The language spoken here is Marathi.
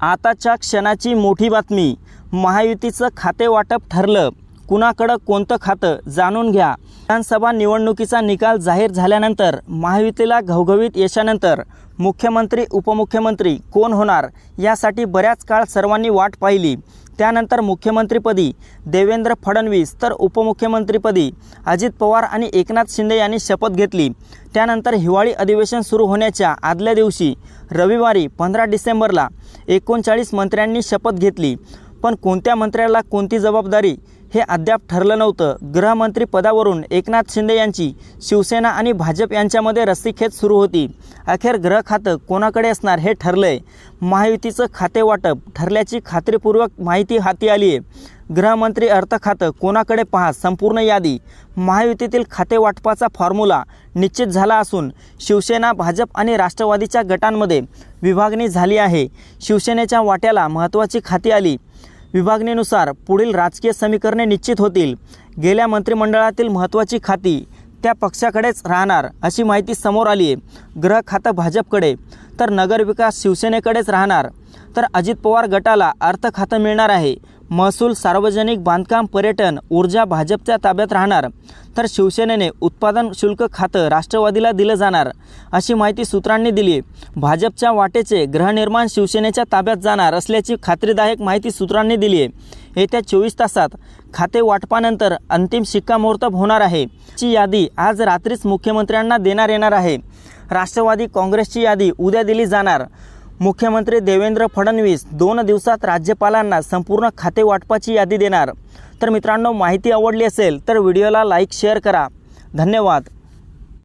आताच्या क्षणाची मोठी बातमी. महायुतीचं खाते वाटप ठरलं. कुणाकडं कोणतं खातं जाणून घ्या. विधानसभा निवडणुकीचा निकाल जाहीर झाल्यानंतर महायुतीला घवघवीत यशानंतर मुख्यमंत्री उपमुख्यमंत्री कोण होणार यासाठी बऱ्याच काळ सर्वांनी वाट पाहिली. त्यानंतर मुख्यमंत्रीपदी देवेंद्र फडणवीस तर उपमुख्यमंत्रीपदी अजित पवार आणि एकनाथ शिंदे यांनी शपथ घेतली. त्यानंतर हिवाळी अधिवेशन सुरू होण्याच्या आदल्या दिवशी रविवारी पंधरा डिसेंबरला एकोणचाळीस मंत्र्यांनी शपथ घेतली. पण कोणत्या मंत्र्याला कोणती जबाबदारी हे अद्याप ठरलं नव्हतं. गृहमंत्री पदावरून एकनाथ शिंदे यांची शिवसेना आणि भाजप यांच्यामध्ये रस्सीखेच सुरू होती. अखेर गृह खातं कोणाकडे असणार हे ठरलंय. महायुतीचं खाते वाटप ठरल्याची खात्रीपूर्वक माहिती हाती आली आहे गृहमंत्री अर्थ खातं कोणाकडे पहा संपूर्ण यादी. महायुतीतील खाते वाटपाचा फॉर्म्युला निश्चित झाला असून शिवसेना भाजप आणि राष्ट्रवादीच्या गटांमध्ये विभागणी झाली आहे. शिवसेनेच्या वाट्याला महत्त्वाची खाती आली. विभागणीनुसार पुढील राजकीय समीकरणे निश्चित होतील. गेल्या मंत्रिमंडळातील महत्त्वाची खाती त्या पक्षाकडेच राहणार अशी माहिती समोर आली आहे ग्रह खातं भाजपकडे. तर नगरविकास शिवसेनेकडेच राहणार. तर अजित पवार गटाला अर्थ खातं मिळणार आहे. महसूल सार्वजनिक बांधकाम पर्यटन ऊर्जा भाजपच्या ताब्यात राहणार. तर शिवसेनेने उत्पादन शुल्क खातं राष्ट्रवादीला दिलं जाणार अशी माहिती सूत्रांनी दिली. भाजपच्या वाटेचे गृहनिर्माण शिवसेनेच्या ताब्यात जाणार असल्याची खात्रीदायक माहिती सूत्रांनी दिली आहे. येत्या चोवीस तासात खाते वाटपानंतर अंतिम शिक्कामोर्तब होणार आहे. ची यादी आज रात्रीच मुख्यमंत्र्यांना देणार येणार आहे. राष्ट्रवादी काँग्रेसची यादी उद्या दिली जाणार. मुख्यमंत्री देवेंद्र फडणवीस दोन दिवसात राज्यपालांना संपूर्ण खाते वाटपाची यादी देणार. तर मित्रांनो माहिती आवडली असेल तर व्हिडिओला लाईक शेअर करा. धन्यवाद.